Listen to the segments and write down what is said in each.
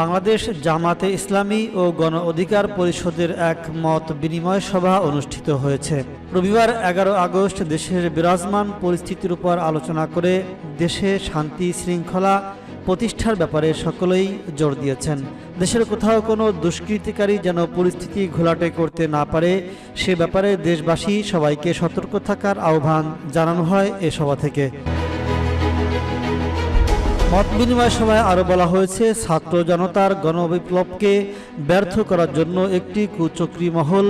বাংলাদেশ জামাতে ইসলামী ও গণ অধিকার পরিষদের এক মত বিনিময় সভা অনুষ্ঠিত হয়েছে। রবিবার এগারো আগস্ট দেশের বিরাজমান পরিস্থিতির উপর আলোচনা করে দেশে শান্তি শৃঙ্খলা প্রতিষ্ঠার ব্যাপারে সকলেই জোর দিয়েছেন। দেশের কোথাও কোনো দুষ্কৃতিকারী যেন পরিস্থিতি ঘোলাটে করতে না পারে, সে ব্যাপারে দেশবাসী সবাইকে সতর্ক থাকার আহ্বান জানানো হয় এ সভা থেকে। মত বিনিময় সভায় আরও বলা হয়েছে, ছাত্র জনতার গণবিপ্লবকে ব্যর্থ করার জন্য একটি কুচক্রী মহল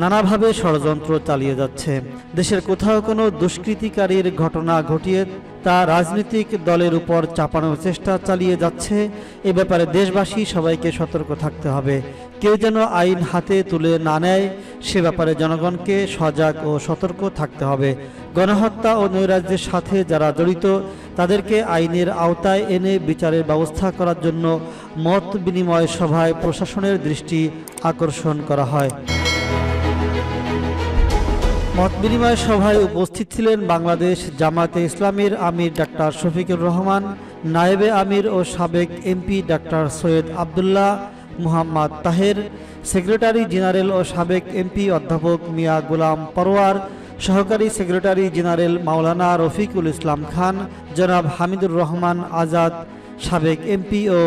নানাভাবে ষড়যন্ত্র চালিয়ে যাচ্ছে। দেশের কোথাও কোনো দুষ্কৃতিকারীর ঘটনা ঘটিয়ে তা রাজনৈতিক দলের উপর চাপানোর চেষ্টা চালিয়ে যাচ্ছে। এ ব্যাপারে দেশবাসী সবাইকে সতর্ক থাকতে হবে। কেউ যেন আইন হাতে তুলে না নেয়, সে ব্যাপারে জনগণকে সজাগ ও সতর্ক থাকতে হবে। গণহত্যা ও নৈরাজ্যের সাথে যারা জড়িত তাদেরকে আইনের আওতায় এনে বিচারের ব্যবস্থা করার জন্য মত বিনিময় সভায় প্রশাসনের দৃষ্টি আকর্ষণ করা হয়। মত বিনিময় সভায় উপস্থিত ছিলেন বাংলাদেশ জামাতে ইসলামীর আমির ডাক্তার শফিকুর রহমান, নায়েবে আমির ও সাবেক MP doctor Syed Abdullah Muhammad Taher, secretary general ও সাবেক এমপি অধ্যাপক মিয়া গোলাম পরোয়ার সহকারী সেক্রেটারি জেনারেল মাওলানা রফিকুল ইসলাম খান, জনাব হামিদুর রহমান আজাদ, সাবেক এমপি ও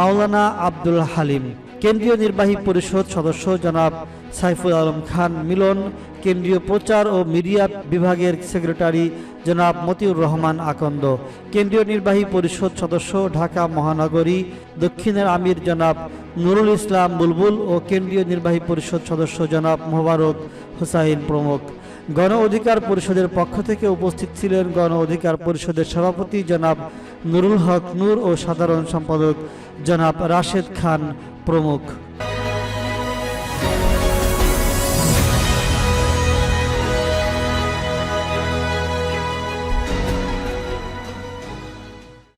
মাওলানা আব্দুল হালিম। কেন্দ্রীয় নির্বাহী পরিষদ সদস্য জনাব সাইফুল আলম খান মিলন, কেন্দ্রীয় প্রচার ও মিডিয়া বিভাগের সেক্রেটারি জনাব মতিউর রহমান আকন্দ। কেন্দ্রীয় নির্বাহী পরিষদ সদস্য ঢাকা মহানগরী, দক্ষিণের আমির জনাব নুরুল ইসলাম বুলবুল ও কেন্দ্রীয় নির্বাহী পরিষদ সদস্য জনাব মোবারক হুসাইন প্রমুখ। গণ অধিকার পরিষদের পক্ষ থেকে উপস্থিত ছিলেন গণ অধিকার পরিষদের সভাপতি জনাব নুরুল হক নূর ও সাধারণ সম্পাদক জনাব রাশেদ খান প্রমুখ।